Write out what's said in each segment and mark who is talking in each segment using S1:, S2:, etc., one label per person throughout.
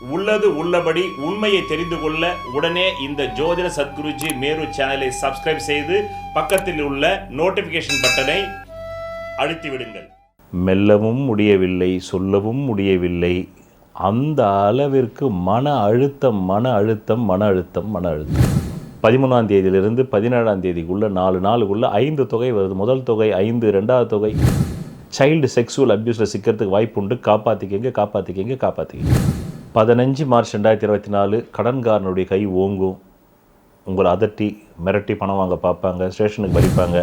S1: உள்ளது உள்ளபடி உண்மையை தெரிந்து கொள்ள உடனே இந்த ஜோதிட சத்குருஜி மேரு சேனலை சப்ஸ்கிரைப் செய்து பக்கத்தில் உள்ள நோட்டிபிகேஷன் பட்டனை அழுத்தி விடுங்கள். மெல்லவும் முடியவில்லை சொல்லவும் முடியவில்லை. அந்த அளவிற்கு மன அழுத்தம் மன அழுத்தம் மன அழுத்தம் மன அழுத்தம். பதிமூணாம் தேதியிலிருந்து பதினேழாம் தேதிக்குள்ள நாலு நாளுக்குள்ள ஐந்து தொகை வருது. முதல் தொகை ஐந்து ரெண்டாவது தொகை. சைல்டு செக்ஸுவல் அப்யூஸில் சிக்கிறதுக்கு வாய்ப்பு உண்டு காப்பாற்றிக்கங்க காப்பாற்றிக்கங்க காப்பாற்றிக்கங்க பதினஞ்சு மார்ச் ரெண்டாயிரத்தி இருபத்தி நாலு கடன்காரனுடைய கை ஓங்கும். உங்களை அதட்டி மிரட்டி பணம் வாங்க பார்ப்பாங்க ஸ்டேஷனுக்கு வரிப்பாங்க.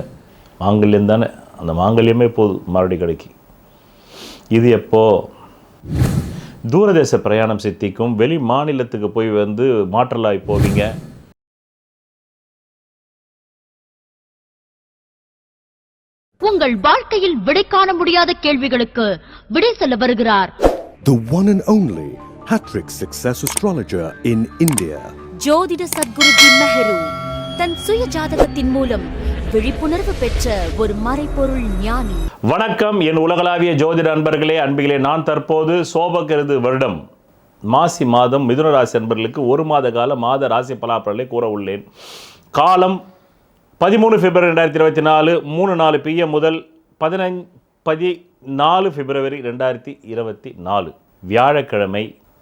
S1: மாங்கல்யம் தானே? அந்த மாங்கல்யமே போதும் மறுபடி கடைக்கு. இது எப்போ? தூரதேச பிரயாணம் சித்திக்கும் வெளி மாநிலத்துக்கு போய் வந்து மாற்றலாய் போவீங்க.
S2: உங்கள் வாழ்க்கையில் விடை காண முடியாத கேள்விகளுக்கு விடை சொல்ல வருகிறார்.
S3: The one and only Hattrick Success Astrologer in India.
S4: ஜோதிட சத்குருஜி மெஹரு தன் சுய ஜாதகத்தின் மூலம் விழிப்புணர்வு பெற்ற ஒரு மறைபொருள் ஞானி.
S1: வணக்கம். என் உலகளாவிய ஜோதிட அன்பர்களே அன்பிகளே நான் தற்போது சோபகிருது வருடம் மாசி மாதம் மிதுன ராசி அன்பர்களுக்கு ஒரு மாத கால மாத ராசி பலாப்பலனை கூற உள்ளேன். காலம் பதிமூணு பிப்ரவரி ரெண்டாயிரத்தி இருபத்தி நாலு மூணு நாலு பிஎம் முதல் பதினஞ்சு பதினாலு பிப்ரவரி ரெண்டாயிரத்தி இருபத்தி நாலு. வியாழக்கிழமை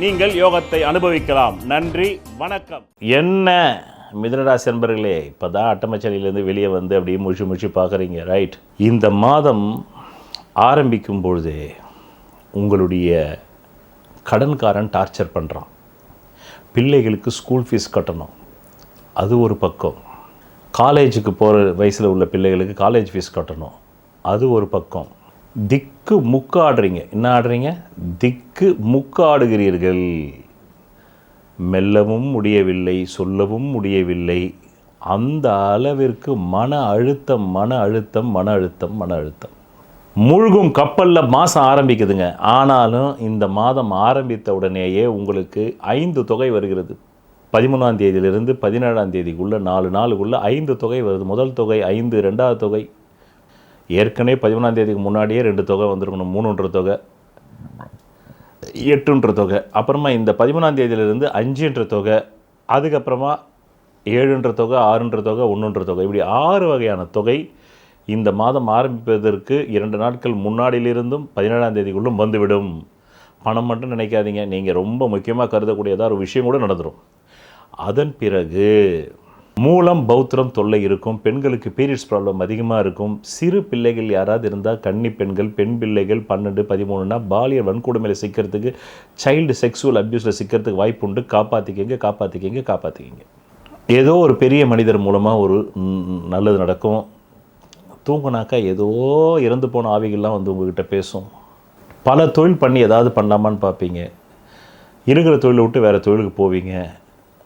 S1: நீங்கள் யோகத்தை அனுபவிக்கலாம். நன்றி வணக்கம். என்ன? மிதனராசி நண்பர்களே இப்போ தான் அட்டமச்சலிலேருந்து வெளியே வந்து அப்படியே முழிச்சு முழிச்சு பார்க்குறீங்க ரைட் இந்த மாதம் ஆரம்பிக்கும் பொழுது உங்களுடைய கடன்காரன் டார்ச்சர் பண்ணுறான் பிள்ளைகளுக்கு ஸ்கூல் ஃபீஸ் கட்டணும். அது ஒரு பக்கம். காலேஜுக்கு போகிற வயசில் உள்ள பிள்ளைகளுக்கு காலேஜ் ஃபீஸ் கட்டணும். அது ஒரு பக்கம். திக்கு முக்கு ஆடுறீங்க என்ன ஆடுறீங்க? திக்கு முக்கு ஆடுகிறீர்கள் மெல்லவும் முடியவில்லை சொல்லவும் முடியவில்லை. அந்த அளவிற்கு மன அழுத்தம் மன அழுத்தம் மன அழுத்தம் மன அழுத்தம். மூழ்கும் கப்பலில் மாதம் ஆரம்பிக்குதுங்க. ஆனாலும் இந்த மாதம் ஆரம்பித்த உடனேயே உங்களுக்கு ஐந்து தொகை வருகிறது. பதிமூணாம் தேதியிலிருந்து பதினேழாம் தேதிக்குள்ளே நாலு நாளுக்குள்ளே ஐந்து தொகை வருது. முதல் தொகை ஐந்து ரெண்டாவது தொகை ஏற்கனவே பதிமூணாம் தேதிக்கு முன்னாடியே ரெண்டு தொகை வந்திருக்கணும். மூணுன்ற தொகை எட்டுன்ற தொகை. அப்புறமா இந்த பதிமூணாம் தேதியிலிருந்து அஞ்சுன்ற தொகை அதுக்கப்புறமா ஏழுன்ற தொகை ஆறுன்ற தொகை ஒன்றுன்ற தொகை. இப்படி ஆறு வகையான தொகை இந்த மாதம் ஆரம்பிப்பதற்கு இரண்டு நாட்கள் முன்னாடியிலிருந்தும் பதினேழாம் தேதிக்குள்ளும் வந்துவிடும். பணம் மட்டும் நினைக்காதீங்க. நீங்கள் ரொம்ப முக்கியமாக கருதக்கூடிய ஏதாவது ஒரு விஷயம் கூட நடந்துடும் அதன் பிறகு மூலம் பௌத்திரம் தொல்லை இருக்கும் பெண்களுக்கு பீரியட்ஸ் ப்ராப்ளம் அதிகமாக இருக்கும். சிறு பிள்ளைகள் யாராவது இருந்தால் கன்னி பெண்கள் பெண் பிள்ளைகள் பன்னெண்டு பதிமூணுனா பாலியல் வன்கொடுமையில் சிக்கிறதுக்கு சைல்டு செக்ஸுவல் அப்யூஸில் சிக்கிறதுக்கு வாய்ப்பு உண்டு. காப்பாற்றிக்கிங்க காப்பாற்றிக்கிங்க காப்பாற்றிக்கிங்க ஏதோ ஒரு பெரிய மனிதர் மூலமாக ஒரு நல்லது நடக்கும். தூங்குனாக்கா ஏதோ இறந்து போன ஆவிகள்லாம் வந்து உங்ககிட்ட பேசும். பல தொழில் பண்ணி ஏதாவது பண்ணலாமான்னு பார்ப்பீங்க. இருக்கிற தொழிலை விட்டு வேறு தொழிலுக்கு போவீங்க.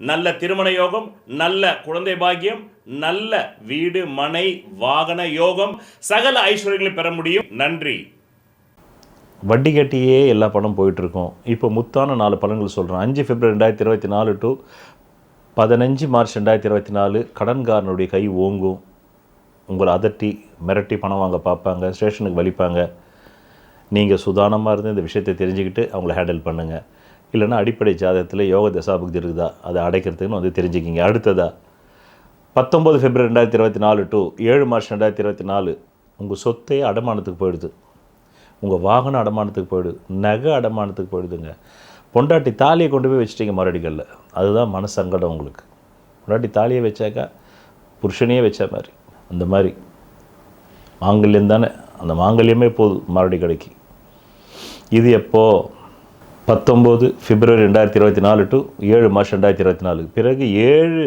S1: நல்ல திருமண யோகம் நல்ல குழந்தை பாக்கியம் நல்ல வீடு மனை வாகன யோகம் சகல ஐஸ்வர்யங்களை பெற முடியும். நன்றி. வட்டி கட்டியே எல்லா பணம் போயிட்டுருக்கோம். இப்போ முத்தான நாலு பலன்கள் சொல்கிறேன் அஞ்சு பிப்ரவரி ரெண்டாயிரத்தி இருபத்தி நாலு டு பதினஞ்சு மார்ச் ரெண்டாயிரத்தி இருபத்தி நாலு கடன்காரனுடைய கை ஓங்கும். உங்களை அதட்டி மிரட்டி பணம் வாங்க பார்ப்பாங்க ஸ்டேஷனுக்கு வலிப்பாங்க. நீங்கள் சுதானமாக இருந்து இந்த விஷயத்தை தெரிஞ்சுக்கிட்டு அவங்கள ஹேண்டில் பண்ணுங்கள் இல்லைன்னா அடிப்படை ஜாதகத்தில் யோக தசாபுக்தி இருக்குதா? அதை அடைக்கிறதுக்குன்னு வந்து தெரிஞ்சுக்கிங்க. அடுத்ததா பத்தொம்பது பிப்ரவரி ரெண்டாயிரத்தி இருபத்தி நாலு டு ஏழு மார்ச் ரெண்டாயிரத்தி இருபத்தி நாலு உங்கள் சொத்தே அடமானத்துக்கு போயிடுது. உங்கள் வாகனம் அடமானத்துக்கு போயிடுது நகை அடமானத்துக்கு போயிடுதுங்க. பொண்டாட்டி தாலியை கொண்டு போய் வச்சிட்டீங்க மறுபடிகளில் அதுதான் மனசங்கடம் உங்களுக்கு. பொண்டாட்டி தாலியை வச்சாக்கா புருஷனையே வச்ச மாதிரி. அந்த மாதிரி. மாங்கல்யம் தானே? அந்த மாங்கல்யமே போதும் மறுபடி கடைக்கு. இது எப்போது பத்தொம்போது பிப்ரவரி ரெண்டாயிரத்தி இருபத்தி நாலு டு ஏழு மார்ச் ரெண்டாயிரத்தி இருபத்தி நாலு. பிறகு ஏழு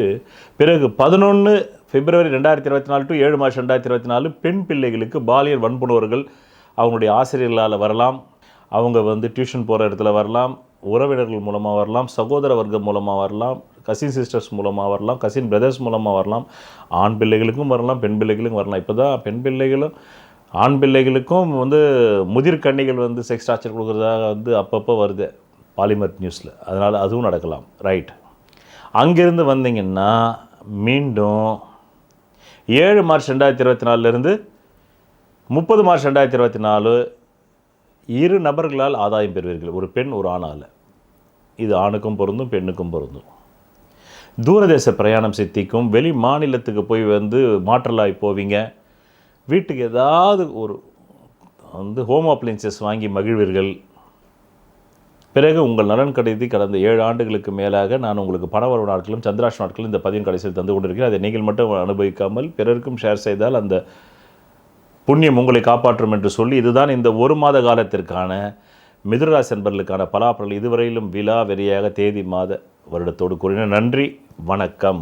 S1: பிறகு பதினொன்று பிப்ரவரி ரெண்டாயிரத்தி இருபத்தி நாலு டு ஏழு மார்ச் ரெண்டாயிரத்தி இருபத்தி நாலு பெண் பிள்ளைகளுக்கு பாலியல் வன்புணர்வுகள் அவங்களுடைய ஆசிரியர்களால் வரலாம். அவங்க வந்து டியூஷன் போகிற இடத்துல வரலாம். உறவினர்கள் மூலமாக வரலாம். சகோதர வர்க்கம் மூலமாக வரலாம். கசின் சிஸ்டர்ஸ் மூலமாக வரலாம். கசின் பிரதர்ஸ் மூலமாக வரலாம். ஆண் பிள்ளைகளுக்கும் வரலாம். பெண் பிள்ளைகளுக்கும் வரலாம். இப்போ தான் பெண் பிள்ளைகளும் ஆண் பிள்ளைகளுக்கும் வந்து முதிர் கண்ணிகள் வந்து செக்ஸ் டார்ச்சர் கொடுக்குறதாக வந்து அப்பப்போ வருது பாலிமர் நியூஸில் அதனால் அதுவும் நடக்கலாம் ரைட் அங்கேருந்து வந்தீங்கன்னா மீண்டும் ஏழு மார்ச் ரெண்டாயிரத்தி இருபத்தி நாலுலேருந்து முப்பது மார்ச் ரெண்டாயிரத்தி இருபத்தி நாலு இரு நபர்களால் ஆதாயம் பெறுவீர்கள் ஒரு பெண் ஒரு ஆணால் இது ஆணுக்கும் பொருந்தும் பெண்ணுக்கும் பொருந்தும். தூரதேச பிரயாணம் சித்திக்கும் வெளி மாநிலத்துக்கு போய் வந்து மாற்றலாய் போவீங்க. வீட்டுக்கு ஏதாவது ஒரு வந்து ஹோம் அப்ளைன்சஸ் வாங்கி மகிழ்வீர்கள். பிறகு உங்கள் நலன் கருதி கடந்த ஏழு ஆண்டுகளுக்கு மேலாக நான் உங்களுக்கு பணவரவு நாட்களும் சந்திராஷ் நாட்களும் இந்த பதிவின் கடைசியில் தந்து கொண்டிருக்கிறேன். அதை நீங்கள் மட்டும் அனுபவிக்காமல் பிறருக்கும் ஷேர் செய்தால் அந்த புண்ணியம் உங்களை காப்பாற்றும் என்று சொல்லி இதுதான் இந்த ஒரு மாத காலத்திற்கான மிதுராசி என்பர்களுக்கான பலாப்பலன் இதுவரையிலும் விழா வெறியாக தேதி மாத வருடத்தோடு கூறின நன்றி. வணக்கம்.